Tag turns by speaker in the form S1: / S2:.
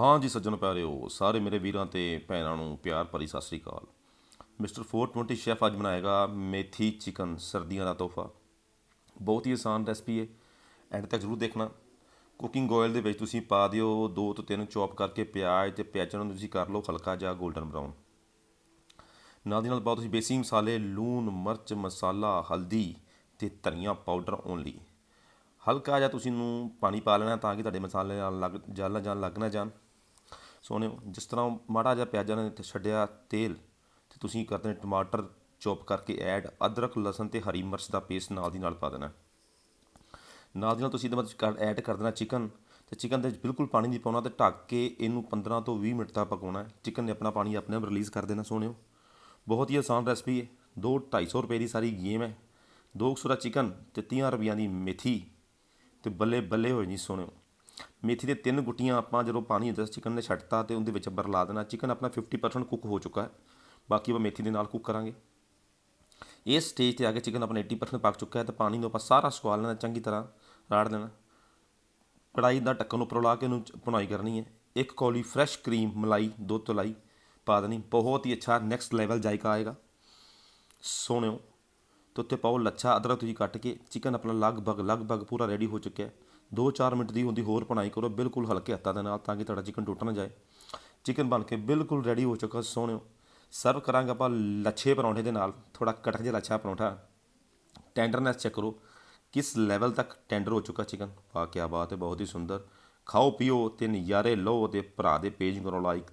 S1: ਹਾਂ ਜੀ ਸੱਜਣ ਪਿਆਰਿਓ, ਸਾਰੇ ਮੇਰੇ ਵੀਰਾਂ ਤੇ ਭੈਣਾਂ ਨੂੰ ਪਿਆਰ ਭਰੀ ਸਤਿ ਸ੍ਰੀ ਅਕਾਲ। ਮਿਸਟਰ 420 ਸ਼ੈਫ ਅੱਜ ਬਣਾਏਗਾ ਮੇਥੀ ਚਿਕਨ ਸਰਦੀਆਂ ਦਾ ਤੋਹਫਾ। ਬਹੁਤ ਹੀ ਆਸਾਨ ਰੈਸਪੀ ਹੈ ਐਂਡ ਤੱਕ ਜ਼ਰੂਰ ਦੇਖਣਾ। ਕੁਕਿੰਗ ਆਇਲ ਦੇ ਵਿੱਚ ਤੁਸੀਂ ਪਾ ਦਿਓ ਦੋ ਤੋਂ ਤਿੰਨ ਚੌਪ ਕਰਕੇ ਪਿਆਜ਼ ਤੇ ਪਿਆਜ਼ਾਂ ਨੂੰ ਤੁਸੀਂ ਕਰ ਲਓ ਹਲਕਾ ਜਿਹਾ 골ਡਨ ਬਰਾਊਨ। ਨਾਲ ਦੀ ਨਾਲ ਪਾਓ ਤੁਸੀਂ ਬੇਸਿਕ ਮਸਾਲੇ, ਲੂਣ, ਮਿਰਚ, ਮਸਾਲਾ, ਹਲਦੀ ਤੇ ਧਨੀਆ ਪਾਊਡਰ ਓਨਲੀ। ਹਲਕਾ ਜਿਹਾ ਤੁਸੀਂ ਨੂੰ ਪਾਣੀ ਪਾ ਲੈਣਾ ਤਾਂ ਕਿ ਤੁਹਾਡੇ ਮਸਾਲੇ ਨਾਲ ਲੱਗ ਜਲ ਨਾ ਜਾਣ ਲੱਗ ਨਾ ਜਾਣ। ਸੋਹਣਿਓ ਜਿਸ ਤਰ੍ਹਾਂ ਮਾੜਾ ਜਿਹਾ ਪਿਆਜ਼ਾਂ ਨੇ ਤੇ ਛੱਡਿਆ ਤੇਲ ਤੇ ਤੁਸੀਂ ਕਰ ਦੇਣੇ ਟਮਾਟਰ ਚੌਪ ਕਰਕੇ ਐਡ ਅਦਰਕ, ਲਸਣ ਤੇ ਹਰੀ ਮਿਰਚ ਦਾ ਪੇਸਟ ਨਾਲ ਦੀ ਨਾਲ ਪਾ ਦੇਣਾ। ਨਾਲ ਦੀ ਨਾਲ ਤੁਸੀਂ ਇਹਦੇ ਵਿੱਚ ਐਡ ਕਰ ਦੇਣਾ ਚਿਕਨ ਤੇ ਚਿਕਨ ਦੇ ਵਿੱਚ ਬਿਲਕੁਲ ਪਾਣੀ ਨਹੀਂ ਪਾਉਣਾ ਤੇ ਢੱਕ ਕੇ ਇਹਨੂੰ 15 ਤੋਂ 20 ਮਿੰਟ ਤੱਕ ਪਕਾਉਣਾ। ਹੈ ਚਿਕਨ ਨੇ ਆਪਣਾ ਪਾਣੀ ਆਪਣੇ ਆਪ ਰਿਲੀਜ਼ ਕਰ ਦੇਣਾ ਸੋਹਣਿਓ। ਬਹੁਤ ਹੀ ਆਸਾਨ ਰੈਸਪੀ ਹੈ ਦੋ 250 ਰੁਪਏ ਦੀ ਸਾਰੀ ਗੇਮ ਹੈ। ਦੋ ਸੌ ਦਾ ਚਿਕਨ ਤੇ 30 ਰੁਪਈਆਂ ਦੀ ਮੇਥੀ ਤੇ ਬੱਲੇ ਬੱਲੇ ਹੋਏ ਜੀ ਸੋਹਣਿਓ। ਮੇਥੀ ਦੇ ਤਿੰਨ ਗੁੱਟੀਆਂ ਆਪਾਂ ਜਦੋਂ ਪਾਣੀ ਹੁੰਦਾ ਚਿਕਨ ਨੇ ਛੱਡਤਾ ਤੇ ਉਹਦੇ ਵਿੱਚ ਬਰਲਾ ਦੇਣਾ ਚਿਕਨ ਆਪਣਾ 50% ਕੁੱਕ ਹੋ ਚੁੱਕਾ ਹੈ। ਬਾਕੀ ਆਪਾਂ ਮੇਥੀ ਦੇ ਨਾਲ ਕੁੱਕ ਕਰਾਂਗੇ। ਇਸ ਸਟੇਜ ਤੇ ਆ ਕੇ ਚਿਕਨ ਆਪਣਾ 80% ਪੱਕ ਚੁੱਕਾ ਹੈ ਤੇ ਪਾਣੀ ਨੂੰ ਆਪਾਂ ਸਾਰਾ ਸੁਕਾ ਲੈਣਾ, ਚੰਗੀ ਤਰ੍ਹਾਂ ਰਾੜ ਦੇਣਾ ਕੜਾਈ ਦਾ ਢੱਕਣ ਉੱਪਰ ਲਾ ਕੇ ਉਹਨੂੰ ਭੁਨਾਈ ਕਰਨੀ ਹੈ। ਇੱਕ ਕੌਲੀ ਫਰੈਸ਼ ਕਰੀਮ ਮਲਾਈ, ਦੁੱਧ ਤਲਾਈ ਪਾ ਦੇਣੀ। ਬਹੁਤ ਹੀ ਅੱਛਾ ਨੈਕਸਟ ਲੈਵਲ ਜਾਇਕਾ ਆਏਗਾ। ਸੋਹਣਿਓ। ਤੇ ਉੱਤੇ ਪਾਓ ਲੱਛਾ, ਅਦਰਕ ਤੁਸੀਂ ਕੱਟ ਕੇ ਚਿਕਨ ਆਪਣਾ ਲਗਭਗ ਲਗਭਗ ਪੂਰਾ ਰੈਡੀ ਹੋ ਚੁੱਕਿਆ ਹੈ। 2-4 ਮਿੰਟ ਦੀ ਉਹਦੀ ਹੋਰ ਬਣਾਈ ਕਰੋ, ਬਿਲਕੁਲ ਹਲਕੇ ਹੱਥਾਂ ਦੇ ਨਾਲ ਤਾਂ ਕਿ ਤੁਹਾਡਾ ਚਿਕਨ ਟੁੱਟ ਨਾ ਜਾਏ। ਚਿਕਨ ਬਣ ਕੇ ਬਿਲਕੁਲ ਰੈਡੀ ਹੋ ਚੁੱਕਾ ਸੋਹਣਿਓ। ਸਰਵ ਕਰਾਂਗੇ ਆਪਾਂ ਲੱਛੇ ਪਰੌਂਠੇ ਦੇ ਨਾਲ ਥੋੜਾ ਕਟਕ ਜਿਹਾ ਲੱਛਾ ਪਰੌਂਠਾ। ਟੈਂਡਰਨੈਸ ਚੈੱਕ ਕਰੋ, ਕਿਸ ਲੈਵਲ ਤੱਕ ਟੈਂਡਰ ਹੋ ਚੁੱਕਾ ਚਿਕਨ। ਵਾਹ ਕੀ ਬਾਤ ਹੈ, ਬਹੁਤ ਹੀ ਸੁੰਦਰ। ਖਾਓ, ਪੀਓ ਤੇ ਨਜ਼ਾਰੇ ਲਓ ਤੇ ਭਰਾ ਦੇ ਪੇਜ ਕਰੋ ਲਾਈਕ